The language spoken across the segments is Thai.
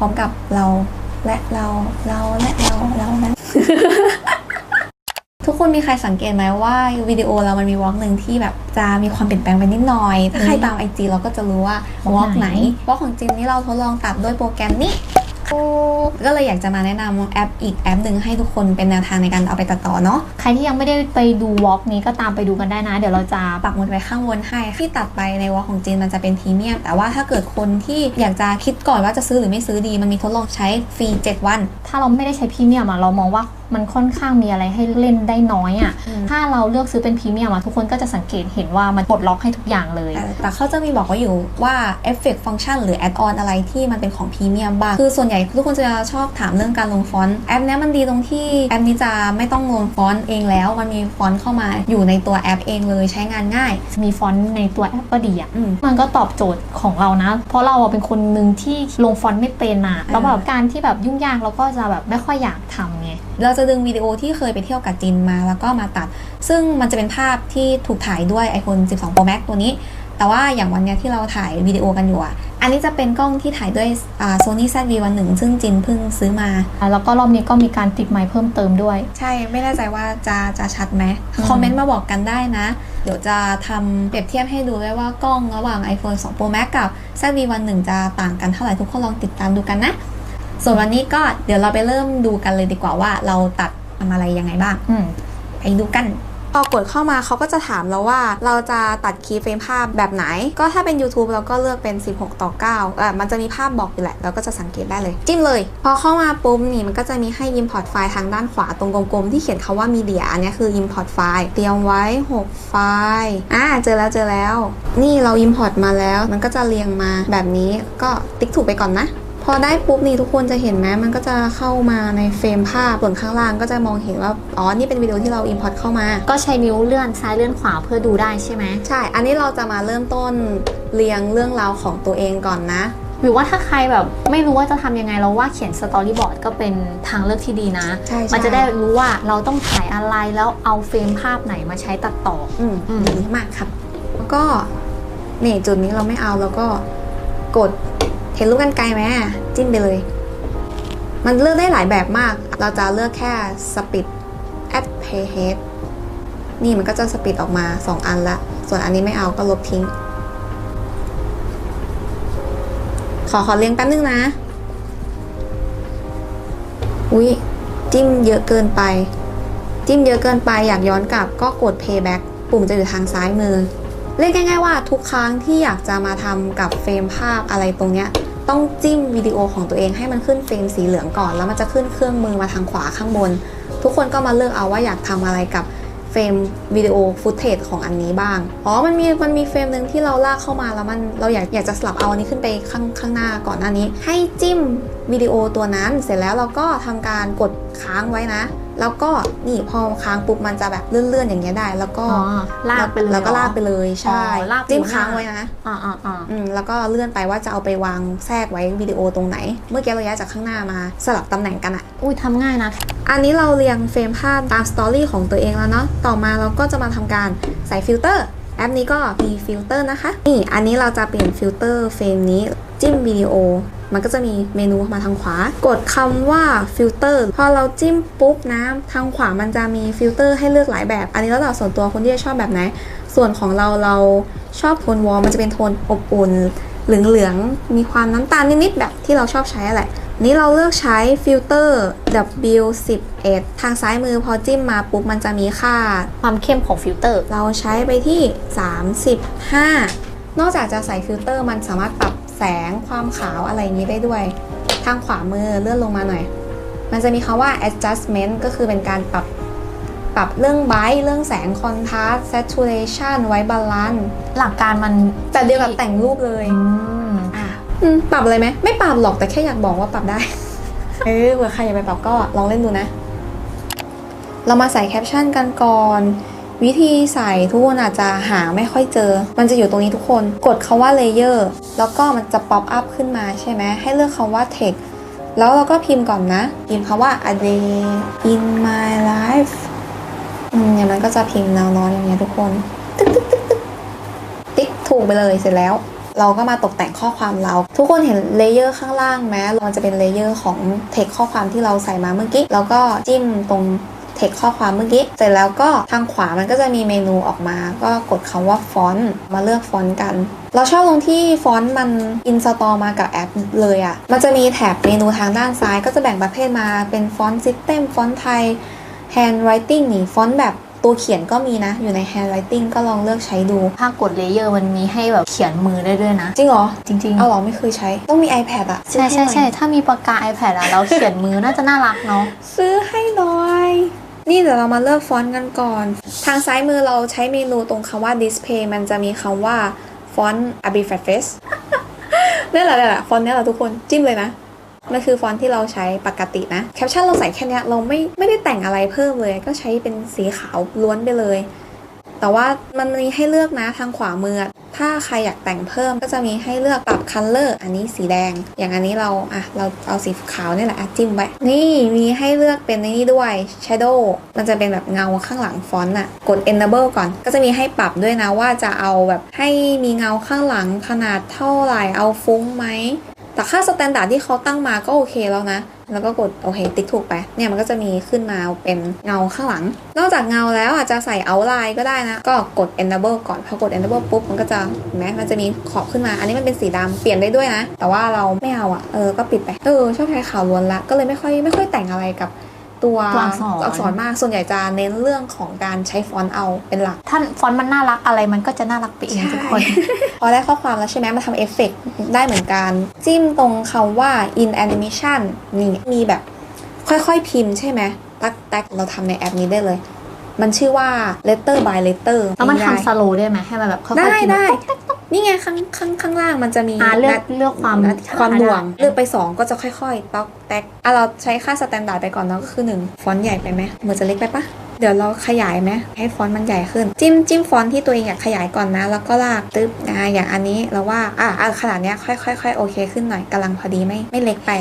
ร้อมกับเราและเราเราและเราเรานั้น ทุกคนมีใครสังเกตไหมว่าวิดีโอเรามันมีวอล์กหนึ่งที่แบบจะมีความเปลี่ยนแปลงไปนิดหน่อย ถ้าใครตามไอจีเราก็จะรู้ว่าวอล์กไหนวอล์กของจินนี่เราทดลองตัดด้วยโปรแกรมนี้ ก็เลยอยากจะมาแนะนำแอปอีกแอปหนึ่งให้ทุกคนเป็นแนวทางในการเอาไปตัดต่อเนาะใครที่ยังไม่ได้ไปดูวอล์กนี้ก็ตามไปดูกันได้นะ เดี๋ยวเราจะปักหมุดไว้ข้างบนให้ที่ตัดไปในวอลของจีนมันจะเป็นพรีเมียม แต่ว่าถ้าเกิดคนที่อยากจะคิดก่อนว่าจะซื้อหรือไม่ซื้อดี มันมีทดลองใช้ฟรี 7 วัน ถ้าเราไม่ได้ใช้พรีเมียมอะเรามองว่า มันค่อนข้างมีอะไรให้เล่นได้น้อยอะอืมถ้าเราเลือกซื้อเป็นพรีเมียมอะทุกคนก็จะสังเกตเห็นว่ามันปลดล็อกให้ทุกอย่างเลยแต่แต่เขาจะมีบอกไว้อยู่ว่าเอฟเฟกต์ฟังก์ชันหรือแอดออนอะไรที่มันเป็นของพรีเมียมบ้าง คือส่วนใหญ่ทุกคนจะชอบถามเรื่องการลงฟอนต์แอปเนี้ยมันดีตรงที่แอปนี้จะไม่ต้องลงฟอนต์เองแล้ว มันมีฟอนต์เข้ามาอยู่ในตัวแอปเองเลยใช้งานง่าย มีฟอนต์ในตัวแอปก็ดีอะอืมมันก็ตอบโจทย์ของเรานะ เพราะเราอะเป็นคนหนึ่งที่ลงฟอนต์ไม่เป็นอะแล้วแบบการที่แบบยุ่งยากเราก็จะแบบไม่ค่อยอยากทำ ไง เราจะดึงวิดีโอที่เคยไปเที่ยวกับจินมาแล้วก็มาตัด ซึ่งมันจะเป็นภาพที่ถูกถ่ายด้วย iPhone 12 Pro Max ตัวนี้ แต่ว่าอย่างวันเนี้ยที่เราถ่ายวิดีโอกันอยู่อะ อันนี้จะเป็นกล้องที่ถ่ายด้วยอ่า Sony ZV-1 ซึ่งจินเพิ่งซื้อมา แล้วก็รอบนี้ก็มีการติดไมค์เพิ่มเติมด้วย ใช่ ไม่แน่ใจว่าจะจะชัดไหมอืมคอมเมนต์มาบอกกันได้นะ เดี๋ยวจะทำเปรียบเทียบให้ดูด้วยว่ากล้องระหว่าง iPhone 2 Pro Max กับ ZV-1 จะต่างกันเท่าไหร่ทุกคนลองติดตามดูกันนะ ส่วนวันนี้ก็เดี๋ยวเราไปเริ่มดูกันเลยดีกว่าว่าเราตัดทำอะไรยังไงบ้างอืมไปดูกันพอกดเข้ามาเขาก็จะถามเราว่าเราจะตัดคีย์เฟรมภาพแบบไหน ก็ถ้าเป็น YouTube เราก็เลือกเป็น 16 ต่อ9อะมันจะมีภาพบอกอยู่แหละ เราก็จะสังเกตได้เลย จิ้มเลย พอเข้ามาปุ๊บนี่มันก็จะมีให้ Import ไฟล์ทางด้านขวาตรงกลมๆ ที่เขียนคาว่า Media อันนี้คือ Import ไฟล์เตรียมไว้ 6 ไฟล์อ่าเจอแล้วเจอแล้ว นี่เรา Import มาแล้ว มันก็จะเรียงมาแบบนี้ก็ติ๊กถูกไปก่อนนะ พอได้ปุ๊บนี่ทุกคนจะเห็นไหมมันก็จะเข้ามาในเฟรมภาพส่วนข้างล่างก็จะมองเห็นว่าอ๋อนี่เป็นวิดีโอที่เรา import เข้ามา ก็ใช้นิ้วเลื่อนซ้ายเลื่อนขวาเพื่อดูได้ใช่ไหมใช่ อันนี้เราจะมาเริ่มต้นเรียงเรื่องราวของตัวเองก่อนนะหรือว่าถ้าใครแบบไม่รู้ว่าจะทำยังไงเราว่าเขียนสตอรี่บอร์ดก็เป็นทางเลือกที่ดีนะใช่ใช่มันจะได้รู้ว่าเราต้องถ่ายอะไรแล้วเอาเฟรมภาพไหนมาใช้ตัดต่ออืมอืมดีมากครับ แล้วก็นี่จุดนี้เราไม่เอาแล้วก็กด เห็นลูกกันไกลไหมจิ้มไปเลย มันเลือกได้หลายแบบมาก เราจะเลือกแค่สปิด at playhead นี่มันก็จะสปิดออกมา 2 อันละ ส่วนอันนี้ไม่เอาก็ลบทิ้ง ขอขอเรียงแป๊บนึงนะ อุ๊ย จิ้มเยอะเกินไป จิ้มเยอะเกินไปอยากย้อนกลับก็กด payback ปุ่มจะอยู่ทางซ้ายมือ เรียกง่ายๆว่าทุกครั้งที่อยากจะมาทำกับเฟรมภาพอะไรตรงเนี้ย ต้องจิ้มวิดีโอของตัวเองให้มันขึ้นเฟรมสีเหลืองก่อน แล้วมันจะขึ้นเครื่องมือมาทางขวาข้างบน ทุกคนก็มาเลือกเอาว่าอยากทำอะไรกับเฟรมวิดีโอฟุตเทจของอันนี้บ้าง อ๋อ มันมี มันมีเฟรมหนึ่งที่เราลากเข้ามาแล้วมัน เราอยาก อยากจะสลับเอาอันนี้ขึ้นไปข้าง ข้างหน้าก่อนหน้านี้ ให้จิ้มวิดีโอตัวนั้น เสร็จแล้วเราก็ทำการกดค้างไว้นะ แล้วก็นี่พอค้างปุ๊บมันจะแบบเลื่อนๆอย่างเงี้ยได้ แล้วก็อ๋อลากไปเลยแล้วก็ลากไปเลยใช่อ๋อลากไปจิ้มหน้าค้างไว้นะอ่าอ่าอ่าอืมแล้วก็เลื่อนไปว่าจะเอาไปวางแทรกไว้วิดีโอตรงไหน เมื่อกี้เราย้ายจากข้างหน้ามาสลับตำแหน่งกันอะอุ้ยทำง่ายนะ อันนี้เราเรียงเฟรมภาพตามสตอรี่ของตัวเองแล้วเนาะต่อมาเราก็จะมาทำการใส่ฟิลเตอร์แอปนี้ก็มีฟิลเตอร์นะคะ นี่อันนี้เราจะเปลี่ยนฟิลเตอร์เฟรมนี้ จิ้มวิดีโอ มันก็จะมีเมนูมาทางขวา กดคำว่าฟิลเตอร์พอเราจิ้มปุ๊บนะทางขวามันจะมีฟิลเตอร์ให้เลือกหลายแบบ อันนี้แล้วแต่ส่วนตัวคนที่จะชอบแบบไหน ส่วนของเราเราชอบโทนวอลมันจะเป็นโทนอบอุ่นเหลืองๆ มีความน้ำตาลนิดๆ แบบที่เราชอบใช้แหละ นี้เราเลือกใช้ฟิลเตอร์ W11 ทางซ้ายมือพอจิ้มมาปุ๊บมันจะมีค่า ความเข้มของฟิลเตอร์ เราใช้ไปที่ 35 นอกจากจะใส่ฟิลเตอร์มันสามารถปรับ แสงความขาวอะไรอย่างนี้ได้ด้วย ทางขวามือเลื่อนลงมาหน่อย มันจะมีคาว่า adjustment ก็คือเป็นการปรับปรับรับเรื่องไบต์เรื่องแสงคอนทราสต์ saturation ไว้บาลานซ์หลักการมันแต่เดียวกับแต่งรูปเลยอืมอะอืมปรับอะไรไหมไม่ปรับหรอกแต่แค่อยากบอกว่าปรับได้ เออเผื่อใครอยากไปปรับก็ลองเล่นดูนะ เรามาใส่แคปชั่นกันก่อน วิธีใส่ทุกคนอาจจะหาไม่ค่อยเจอ มันจะอยู่ตรงนี้ทุกคน กดคาว่าเลเยอร์แล้วก็มันจะป๊อปอัพขึ้นมาใช่ไหมให้เลือกคาว่า text แล้วเราก็พิมพ์ก่อนนะ พิมพ์คาว่า a day in my life อืมเนี่ยมันก็จะพิมพ์แนวนอนอย่างเงี้ยทุกคนตึ๊กตึ๊กตึ๊กตึ๊กติ๊กถูกไปเลยเสร็จแล้ว เราก็มาตกแต่งข้อความเรา ทุกคนเห็นเลเยอร์ข้างล่างไหมมันจะเป็นเลเยอร์ของเทคข้อความที่เราใส่มาเมื่อกี้แล้วก็จิ้มตรง เทคข้อความเมื่อกี้ เสร็จแล้วก็ทางขวามันก็จะมีเมนูออกมา ก็กดคำว่าฟอนต์มาเลือกฟอนต์กัน เราชอบตรงที่ฟอนต์มันอินสตอลมากับแอปเลยอะ่ะ มันจะมีแถบเมนูทางด้านซ้าย ก็จะแบ่งประเภทมาเป็นฟอนต์ซิสเต็มฟอนต์ไทย handwriting นี่ฟอนต์แบบตัวเขียนก็มีนะ อยู่ใน handwriting ก็ลองเลือกใช้ดู ถ้ากดเลเยอร์มันมีให้แบบเขียนมือได้ด้วยนะ จริงเหรอ จริงเอาเหรอไม่เคยใช้ ต้องมี iPad อะๆใช่ใช่ใช่ถ้ามีปากกา iPad อะเราเขียนมือน่าจะน่ารักเนาะซื้อให้หน่อย นี่เดี๋ยวเรามาเลือกฟอนต์กันก่อน ทางซ้ายมือเราใช้เมนูตรงคำว่า display มันจะมีคำว่าฟอนต์ a b i f a t face นี่แหละนี่แหละฟอนต์นี่แหละทุกคนจิ้มเลยนะมันคือฟอนต์ที่เราใช้ปกตินะ แคปชั่นเราใส่แค่นี้เราไม่ไม่ได้แต่งอะไรเพิ่มเลย ก็ใช้เป็นสีขาวล้วนไปเลย แต่ว่ามันมีให้เลือกนะทางขวามือ ถ้าใครอยากแต่งเพิ่มก็จะมีให้เลือกปรับคัลเลอร์อันนี้สีแดง อย่างอันนี้เราอะเราเอาสีขาวนี่แหละจิ้มไว้ นี่มีให้เลือกเป็นในนี่ด้วย Shadow มันจะเป็นแบบเงาข้างหลังฟอนต์อะกด Enable ก่อน ก็จะมีให้ปรับด้วยนะว่าจะเอาแบบให้มีเงาข้างหลังขนาดเท่าไหร่เอาฟุ้งไหม แต่ค่าสแตนดาร์ดที่เขาตั้งมาก็โอเคแล้วนะ แล้วก็กดโอเคติ๊กถูกไป เนี่ยมันก็จะมีขึ้นมาเป็นเงาข้างหลัง นอกจากเงาแล้วอาจจะใส่เอาไลน์ก็ได้นะ ก็กด enable ก่อน พอกด enable ปุ๊บ มันก็จะเห็นไหมมันจะมีขอบขึ้นมา อันนี้มันเป็นสีดำเปลี่ยนได้ด้วยนะ แต่ว่าเราไม่เอาอะ เออ ก็ปิดไป เออ ชอบใช้ขาวล้วนละ ก็เลยไม่ค่อยไม่ค่อยแต่งอะไรกับ ตัวตัวอักษร อักษรมากส่วนใหญ่จะเน้นเรื่องของการใช้ฟอนต์เอาเป็นหลัก ถ้าฟอนต์มันน่ารักอะไรมันก็จะน่ารักไปเองทุกคน พอได้ข้อความแล้วใช่ไหมมาทำเอฟเฟกต์ได้เหมือนกัน จิ้มตรงคำว่า in animation นี่มีแบบค่อยๆพิมพ์ใช่ไหมตักแตกเราทำในแอปนี้ได้เลย มันชื่อว่า letter by letter แล้วมันง่ายทำสโลว์ได้ไหมให้มันแบบค่อยๆได้พิมพ์ได้แบบ นี่ไงข้างข้างข้างล่างมันจะมีอ่าเลือกนัดเลือกความนัดความหน่วงได้เลือกไป 2 ก็จะค่อยๆต๊อกแตกอะเราใช้ค่าสแตนดาร์ดไปก่อนเนาะก็คือ 1 ฟอนต์ใหญ่ไปไหมมือจะเล็กไปปะเดี๋ยวเราขยายไหมให้ฟอนต์มันใหญ่ขึ้น จิ้มจิ้มฟอนต์ที่ตัวเองอยากขยายก่อนนะ แล้วก็ลากตึ๊บอ่าอย่างอันนี้เราว่าอะอะขนาดเนี้ยค่อยๆค่อยๆโอเคขึ้นหน่อยกำลังพอดีไม่ไม่เล็กไป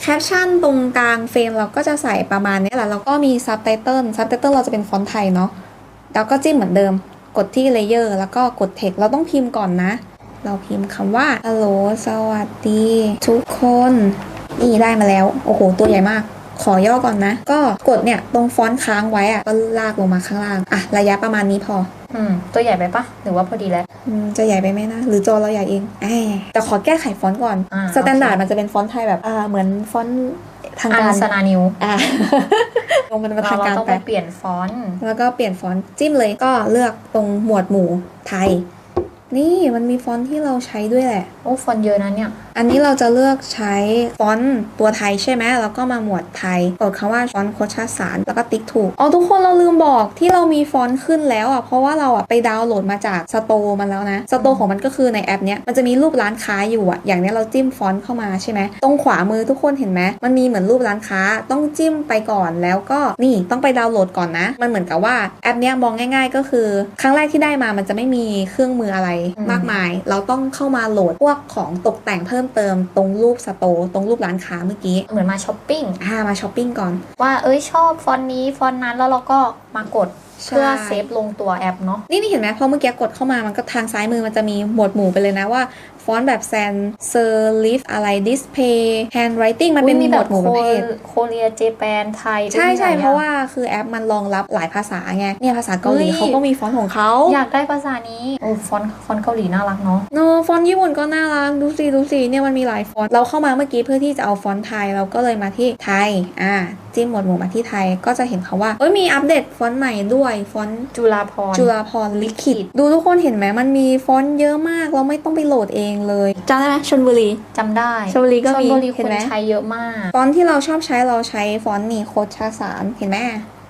แคปชั่นตรงกลางเฟรมเราก็จะใส่ประมาณนี้แหละแล้วก็มีซับไตเติลซับไตเติลเราจะเป็นฟอนต์ไทยเนาะแล้วก็จิ้มเหมือนเดิม กดที่เลเยอร์แล้วก็กดเทคเราต้องพิมพ์ก่อนนะ เราพิมพ์คำว่าฮัลโหลสวัสดี ทุกคน นี่ได้มาแล้ว โอ้โห ตัวใหญ่มาก ขอย่อก่อนนะ ก็กดเนี่ย ตรงฟอนต์ค้างไว้อะก็ลากลงมาข้างล่างอะระยะประมาณนี้พอ อืม ตัวใหญ่ไปปะหรือว่าพอดีแล้ว อืม จะใหญ่ไปไหมนะ หรือจอเราใหญ่เองแอบแต่ขอแก้ไขฟอนต์ก่อน อ่าสแตนดาร์ดมันจะเป็นฟอนต์ไทยแบบอ่าเหมือนฟอนต์ ทางอัการนสนานิวอ่าลงมันเป็นเราทางเราการต้องไปไปเปลี่ยนฟอนต์แล้วก็เปลี่ยนฟอนต์จิ้มเลยก็เลือกตรงหมวดหมู่ไทย นี่มันมีฟอนต์ที่เราใช้ด้วยแหละ โอ้ฟอนต์เยอะนะเนี่ยอันนี้เราจะเลือกใช้ฟอนต์ตัวไทยใช่ไหมแล้วก็มาหมวดไทยกดคำว่าฟอนต์โคชาสารแล้วก็ติ๊กถูกอ๋อทุกคนเราลืมบอกที่เรามีฟอนต์ขึ้นแล้วอะเพราะว่าเราอะไปดาวน์โหลดมาจากสโตร์มันแล้วนะสโตร์ของมันก็คือในแอปเนี้ยมันจะมีรูปร้านค้าอยู่อะอย่างเนี้ยเราจิ้มฟอนต์เข้ามาใช่ไหมตรงขวามือทุกคนเห็นไหมมันมีเหมือนรูปร้านค้าต้องจิ้มไปก่อนแล้วก็นี่ต้องไปดาวน์โหลดก่อนนะ มันเหมือนกับว่าแอปเนี้ยมองง่าย ๆ ก็คือ ครั้งแรกที่ได้มามันจะไม่มีเครื่องมืออะไรมมากมาย เราต้องเข้ามาโหลดพวกของตกแต่งเพิ่มเติมตรงรูปสโตร์ตรงรูปร้านค้าเมื่อกี้เหมือนมาช้อปปิ้งอ่ามาช้อปปิ้งก่อน ว่าเอ้ยชอบฟอนต์นี้ฟอนต์นั้นแล้วเราก็มากดใช่เพื่อเซฟลงตัวแอปเนาะนี่นี่เห็นไหมพอเมื่อกี้กดเข้ามามันก็ทางซ้ายมือมันจะมีหมวดหมู่ไปเลยนะว่า ฟอนต์แบบแซนเซอร์ลิฟอะไรดิสเพย์แฮนด์ไรติงมันเป็นอุ๊ยหมวดหมู่ประเภทโคเรียเจแปนไทย ใช่ใช่อุ๊ยมีหลยเพราะว่าคือแอปมันรองรับหลายภาษาไง เนี่ยภาษาเกาหลีเฮ้ยเขาก็มีฟอนต์ของเขาอยากได้ภาษานี้โอ้ฟอนต์ฟอนต์เกาหลีน่ารักเนาะโนฟอนต์ญี่ปุ่นก็น่ารักดูสิดูสิเนี่ยมันมีหลายฟอนต์เราเข้ามาเมื่อกี้เพื่อที่จะเอาฟอนต์ไทยเราก็เลยมาที่ไทยอ่าจิ้มหมวดหมู่มาที่ไทยก็จะเห็นเขาว่าเอ้ยมีอัปเดตฟอนต์ใหม่ด้วยฟอนต์จุฬาพรจุฬาพรณ์ลิขิตดูทุกคนเห็นไหมมันมีฟอนต์เยอะมากเราไม่ต้องไปโหลดเองเลยจำได้ไหมชนบุรี จำได้ชลบุรีก็มีชลบุรีเห็คนนไหม ใช้เยอะมาก ฟอนต์ที่เราชอบใช้เราใช้ฟอนต์นี่โคชาสารเห็นไหม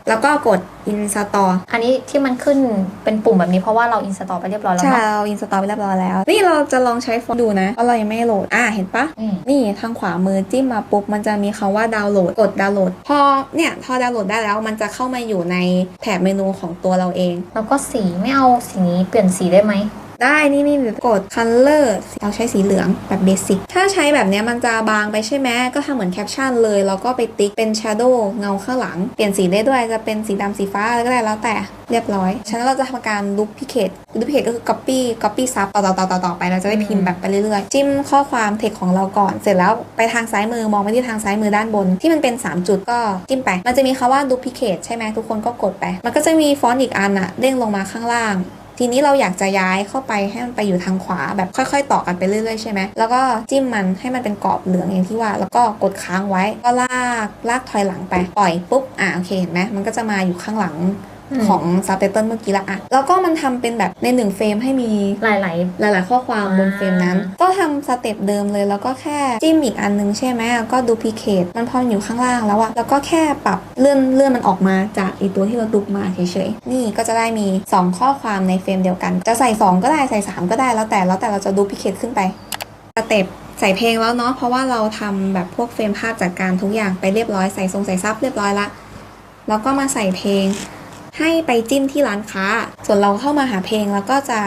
แล้วก็กด install อันนี้ที่มันขึ้นเป็นปุ่มแบบนี้เพราะว่าเราอินสตอลไปเรียบร้อยแล้วใช่เนาะเรา install ไปเรียบร้อยแล้ว นี่เราจะลองใช้ฟอนต์ดูนะเพราะเรายังไม่โหลด อ่าเห็นปะ อืมนี่ทางขวามือจิ้มมาปุ๊บ มันจะมีคำว่าดาวน์โหลด กดดาวน์โหลด พอเนี่ยพอดาวน์โหลดได้แล้วมันจะเข้ามาอยู่ในแถบเมนูของตัวเราเอง แล้วก็สีไม่เอาสีนี้เปลี่ยนสีได้ไหม ได้นี่นี่กด color เราใช้สีเหลืองแบบเบสิกถ้าใช้แบบเนี้ยมันจะบางไปใช่ไหมก็ทำเหมือนแคปชั่นเลย แล้วก็ไปติ๊กเป็น shadow เงาข้างหลัง เปลี่ยนสีได้ด้วยจะเป็นสีดำสีฟ้าอะไรก็ได้แล้วแต่เรียบร้อย ฉะนั้นเราจะทำการ duplicate duplicate ก็คือ copy copy ซับต่อต่อต่อต่อต่อไปเราจะได้พิมพ์แบบไปเรื่อยๆ จิ้มข้อความ text ของเราก่อนเสร็จแล้วไปทางซ้ายมือมองไปที่ทางซ้ายมือด้านบน ที่มันเป็น 3 จุดก็จิ้มไป มันจะมีคำว่า duplicate ใช่ไหมทุกคนก็กดไป มันก็จะมีฟอนต์อีกอันอะเด้งลงมาข้างล่าง ทีนี้เราอยากจะย้ายเข้าไปให้มันไปอยู่ทางขวาแบบค่อย ๆ ต่อกันไปเรื่อยๆใช่ไหมแล้วก็จิ้มมันให้มันเป็นกรอบเหลืองอย่างที่ว่า แล้วก็กดค้างไว้ก็ลากลากถอยหลังไปปล่อยปุ๊บอะโอเคเห็นไหมมันก็จะมาอยู่ข้างหลัง ของซับไตเติลเมื่อกี้ละอะแล้วก็มันทำเป็นแบบในหนึ่งเฟรมให้มีหลายหลาย ๆ ข้อความบนเฟรมนั้น ก็ทำสเต็ปเดิมเลยแล้วก็แค่จิ้มอีกอันนึงใช่ไหมก็ดูพิเคทมันพอมันอยู่ข้างล่างแล้วอะแล้วก็แค่ปรับเลื่อนเลื่อนมันออกมาจากอีตัวที่เราดุกมาเฉยๆนี่ก็จะได้มี 2 ข้อความในเฟรมเดียวกัน จะใส่ 2 ก็ได้ใส่ 3 ก็ได้แล้วแต่แล้วแต่เราจะดูพิเคทขึ้นไปสเต็ปใส่เพลงแล้วเนาะเพราะว่าเราทำแบบพวกเฟรมภาพจัดการทุกอย่างไปเรียบร้อยใส่ทรงใส่ซับเรียบร้อยละแล้วก็มาใส่เพลง ให้ไปจิ้มที่ร้านค้า ส่วนเราเข้ามาหาเพลงแล้วก็จะ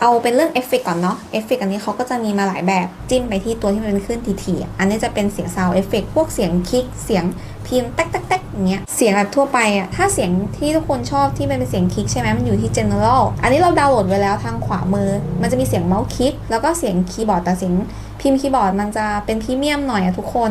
เอาเป็นเรื่องเอฟเฟกต์ก่อนเนาะเอฟเฟกต์อันนี้เขาก็จะมีมาหลายแบบจิ้มไปที่ตัวที่มันเป็นขึ้นทีๆอะอันนี้จะเป็นเสียงซาวเอฟเฟกต์พวกเสียงคลิกเสียงพิมพ์แต๊กแต๊กแต๊กอย่างเงี้ยเสียงแบบทั่วไปอะถ้าเสียงที่ทุกคนชอบที่มันเป็นเสียงคลิกใช่ไหมมันอยู่ที่ general อันนี้เราดาวน์โหลดไว้แล้วทางขวามือ มันจะมีเสียงเมาส์คลิกแล้วก็เสียงคีย์บอร์ดแต่เสียงพิมพ์คีย์บอร์ดมันจะเป็นพรีเมียมหน่อยอะทุกคน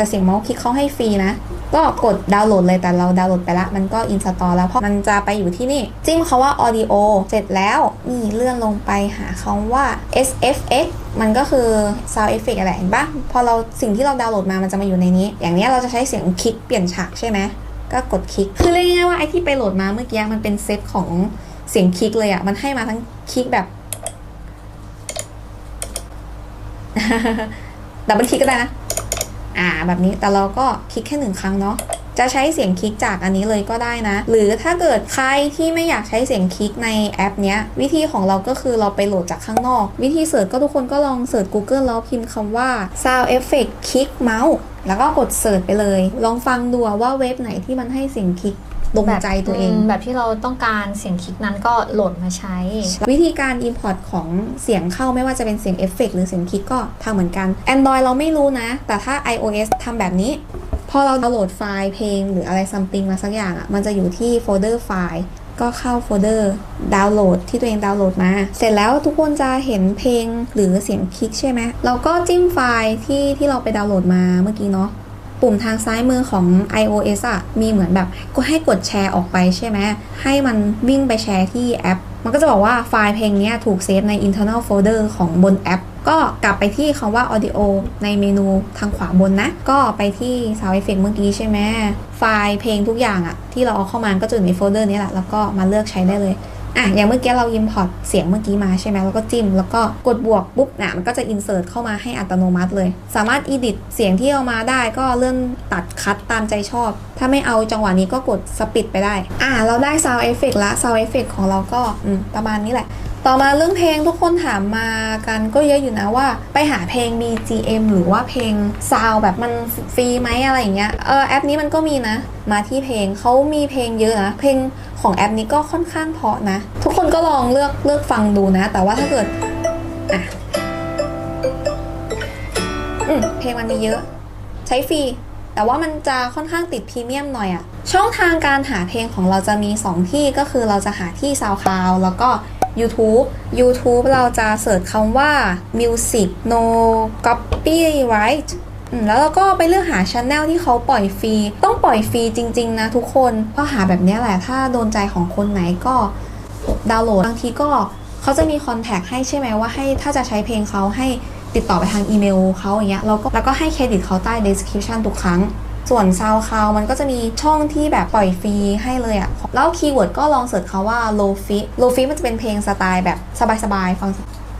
แต่เสียงมาส์คลิกเขาให้ฟรีนะ ก็กดดาวน์โหลดเลยแต่เราดาวน์โหลดไปละ มันก็อินสตอลแล้วเพราะมันจะไปอยู่ที่นี่ จิ้มคาว่า audio เสร็จแล้วนี่เลื่อนลงไปหาคำว่า SFX มันก็คือ sound effect อะไรเห็นปะพอเราสิ่งที่เราดาวน์โหลดมามันจะมาอยู่ในนี้ อย่างเนี้ยเราจะใช้เสียงคลิกเปลี่ยนฉากใช่ไหมก็กดคลิก คือเรียกง่ายๆว่าไอที่ไปโหลดมาเมื่อกี้มันเป็นเซตของเสียงคลิกเลยอะมันให้มาทั้งคลิกแบบดับเบิลคลิกก็ได้นะ อ่าแบบนี้แต่เราก็คลิกแค่หนึ่งครั้งเนาะจะใช้เสียงคลิกจากอันนี้เลยก็ได้นะ หรือถ้าเกิดใครที่ไม่อยากใช้เสียงคลิกในแอปเนี้ย วิธีของเราก็คือเราไปโหลดจากข้างนอก วิธีเสิร์ชก็ทุกคนก็ลองเสิร์ช Google แล้วพิมพ์คำว่า sound effect click mouse แล้วก็กดเสิร์ชไปเลย ลองฟังดูว่าเว็บไหนที่มันให้เสียงคลิก ตรงแบบใจตัวเองมแบบที่เราต้องการเสียงคลิกนั้นก็โหลดมาใช้ วิธีการ Import ของเสียงเข้าไม่ว่าจะเป็นเสียงเอฟเฟกต์หรือเสียงคลิกก็ทำเหมือนกัน Android เราไม่รู้นะ แต่ถ้า iOS ทำแบบนี้พอเราดาวน์โหลดไฟล์เพลงหรืออะไร something มาสักอย่างอะ่ะ มันจะอยู่ที่โฟลเดอร์ไฟล์ ก็เข้าโฟลเดอร์ดาวน์โหลดที่ตัวเองดาวน์โหลดมา เสร็จแล้วทุกคนจะเห็นเพลงหรือเสียงคลิกใช่ไหม เราก็จิ้มไฟล์ที่ที่เราไปดาวน์โหลดมาเมื่อกี้เนาะ ปุ่มทางซ้ายมือของ iOS อะมีเหมือนแบบก็ให้กดแชร์ออกไปใช่ไหมให้มันวิ่งไปแชร์ที่แอป มันก็จะบอกว่าไฟล์เพลงเนี้ยถูกเซฟใน internal folder ของบนแอป ก็กลับไปที่คำว่า audio ในเมนูทางขวาบนนะ ก็ไปที่ sound effect เมื่อกี้ใช่ไหมไฟล์เพลงทุกอย่างอะที่เราเอาเข้ามาก็จะอยู่ในโฟลเดอร์นี้แหละแล้วก็มาเลือกใช้ได้เลย อะอย่างเมื่อกี้เรา import เสียงเมื่อกี้มาใช่ไหมแล้วก็จิ้ม แล้วก็กดบวกปุ๊บน่ะมันก็จะ insert เข้ามาให้อัตโนมัติเลย สามารถ edit เสียงที่เอามาได้ก็เลื่อนตัดคัดตามใจชอบ ถ้าไม่เอาจังหวะนี้ก็กด split ไปได้ อะเราได้ sound effect ละ sound effect ของเราก็ประมาณนี้แหละต่อมาเรื่องเพลงทุกคนถามมากันก็เยอะอยู่นะว่า ไปหาเพลง BGM หรือว่าเพลงซาวแบบมันฟรีไหมอะไรอย่างเงี้ยเออแอปนี้มันก็มีนะ มาที่เพลงเขามีเพลงเยอะนะเพลง ของแอปนี้ก็ค่อนข้างเพาะนะ ทุกคนก็ลองเลือกเลือกฟังดูนะ แต่ว่าถ้าเกิดอะอืมเพลงมันมีเยอะ ใช้ฟรีแต่ว่ามันจะค่อนข้างติดพรีเมียมหน่อยอะช่องทางการหาเพลงของเราจะมี 2 ที่ก็คือเราจะหาที่ SoundCloud แล้วก็ YouTube YouTube เราจะเสิร์ชคำว่า Music No Copyright แล้วเราก็ไปเลือกหาช anel ที่เขาปล่อยฟรี ต้องปล่อยฟรีจริง ๆ นะทุกคน เพราะหาแบบนี้แหละ ถ้าโดนใจของคนไหนก็ดาวน์โหลด บางทีก็เขาจะมีคอนแทคให้ใช่ไหมว่าให้ถ้าจะใช้เพลงเขาให้ติดต่อไปทางอีเมลเขาอย่างเงี้ยเราก็แล้วก็ให้เครดิตเขาใต้ description ทุกครั้ง ส่วน SoundCloud มันก็จะมีช่องที่แบบปล่อยฟรีให้เลยอะแล้วคีย์เวิร์ดก็ลองเสิร์ชคาว่า lofi lofi มันจะเป็นเพลงสไตล์แบบสบายๆฟัง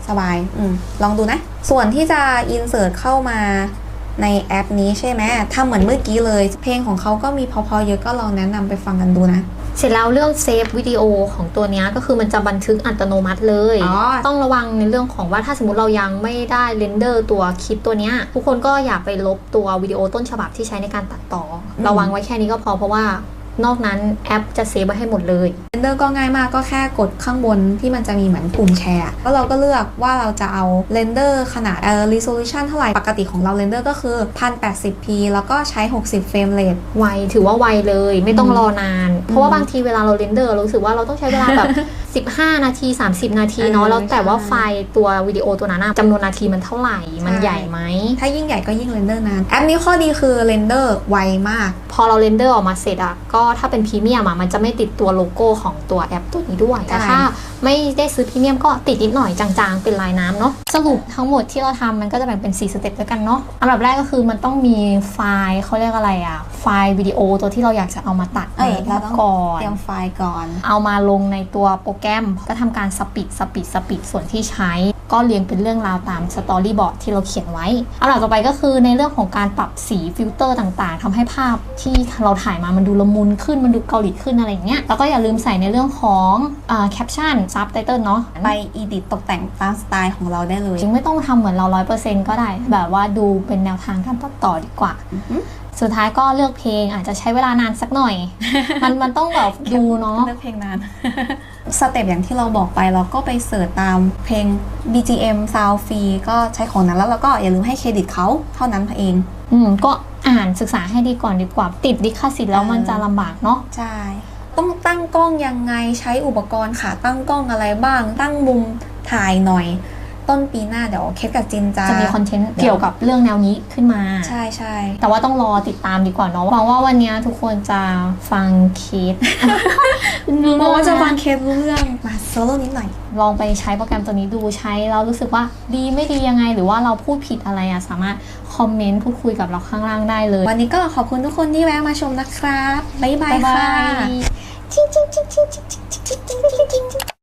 สบาย อืมลองดูนะ ส่วนที่จะ insert เข้ามา ในแอปนี้ใช่ไหมทำเหมือนเมื่อกี้เลย เพลงของเขาก็มีพอๆเยอะก็ลองแนะนำไปฟังกันดูนะ เสร็จแล้วเรื่องเซฟวิดีโอของตัวเนี้ยก็คือมันจะบันทึกอัตโนมัติเลยอ๋อต้องระวังในเรื่องของว่าถ้าสมมติเรายังไม่ได้เรนเดอร์ตัวคลิปตัวเนี้ยทุกคนก็อย่าไปลบตัววิดีโอต้นฉบับที่ใช้ในการตัดต่ออระวังไว้แค่นี้ก็พอเพราะว่า นอกนั้นแอปจะเซฟไว้ให้หมดเลยเรนเดอร์ก็ง่ายมากก็แค่กดข้างบนที่มันจะมีเหมือนปุ่มแชร์ แล้วเราก็เลือกว่าเราจะเอาเรนเดอร์ขนาดเอ่อ resolution เท่าไหร่ ปกติของเราเรนเดอร์ก็คือ 1080p แล้วก็ใช้ 60 เฟรมเรทไวถือว่าไวเลย ไม่ต้องอืมรอนาน เพราะว่าบางทีเวลาเราเรนเดอร์เรารู้สึกว่าเราต้องใช้เวลาแบบ15 นาที 30 นาทีเนาะเออแล้วแต่ว่าใช่ไฟล์ตัววิดีโอตัวนั้นอะจำนวนนาทีมันเท่าไหร่มันใช่ใหญ่ไหม ถ้ายิ่งใหญ่ก็ยิ่งเรนเดอร์นาน แอปนี้ข้อดีคือเรนเดอร์ไวมาก พอเราเรนเดอร์ออกมาเสร็จอะก็ถ้าเป็นพรีเมียมอะมันจะไม่ติดตัวโลโก้ของตัวแอปตัวนี้ด้วยแต่ใช่ถ้า ไม่ได้ซื้อพรีเมียมก็ติดนิดหน่อยจางๆ เป็นลายน้ำเนาะสรุปทั้งหมดที่เราทำมันก็จะแบ่งเป็น 4 สเต็ปด้วยกันเนาะอันดับแรกก็คือมันต้องมีไฟล์เขาเรียกอะไรอะไฟล์วิดีโอตัวที่เราอยากจะเอามาตัดในแอปก่อนเตรียมไฟล์ก่อน เอามาลงในตัวโปรแกรม ก็ทำการสปีดสปีดสปีดส่วนที่ใช้ ก็เรียงเป็นเรื่องราวตามสตอรี่บอร์ดที่เราเขียนไว้อันดับต่อไปก็คือในเรื่องของการปรับสีฟิลเตอร์ต่างๆทำให้ภาพที่เราถ่ายมามันดูละมุนขึ้นมันดูเกาหลีขึ้นอะไรอย่างเงี้ยแล้วก็อย่าลืมใส่ในเรื่องของแคปชั่นซับไตเติลเนาะไปอีดิตตกแต่งตามสไตล์ของเราได้เลย จริงไม่ต้องทำเหมือนเราร้อยเปอร์เซ็นต์ก็ได้ แบบว่าดูเป็นแนวทางการตัดต่อดีกว่า สุดท้ายก็เลือกเพลงอาจจะใช้เวลานานสักหน่อย มันมันต้องแบบดูเนาะเลือกเพลงนานสเต็ปอย่างที่เราบอกไปเราก็ไปเสิร์ชตามเพลง BGM Sound Free ก็ใช้ของนั้นแล้วเราก็อย่าลืมให้เครดิตเขาเท่านั้นเอง อืมก็อ่านศึกษาให้ดีก่อนดีกว่าติดลิขสิทธิ์แล้วมันจะลำบากเนาะใช่ ต้องตั้งกล้องยังไงใช้อุปกรณ์ค่ะตั้งกล้องอะไรบ้าง ตั้งมุมถ่ายหน่อย ต้นปีหน้าเดี๋ยวเคสกับจินจะจะมีคอนเทนต์เกี่ยวกับเรื่องแนวนี้ขึ้นมา ใช่ใช่แต่ว่าต้องรอติดตามดีกว่าเนาะหวังว่าวันนี้ทุกคนจะฟังเคสมองว่าจะฟังเคสรู้เรื่องมาโซโล่นิดหน่อยลองไปใช้โปรแกรมตัวนี้ดูใช้แล้วรู้สึกว่าดีไม่ดียังไง หรือว่าเราพูดผิดอะไรอะสามารถคอมเมนต์พูดคุยกับเราข้างล่างได้เลย วันนี้ก็ขอบคุณทุกคนที่แวะมาชมนะครับ บ๊ายบาย チンチンチンチンチンチンチンチンチンチンチン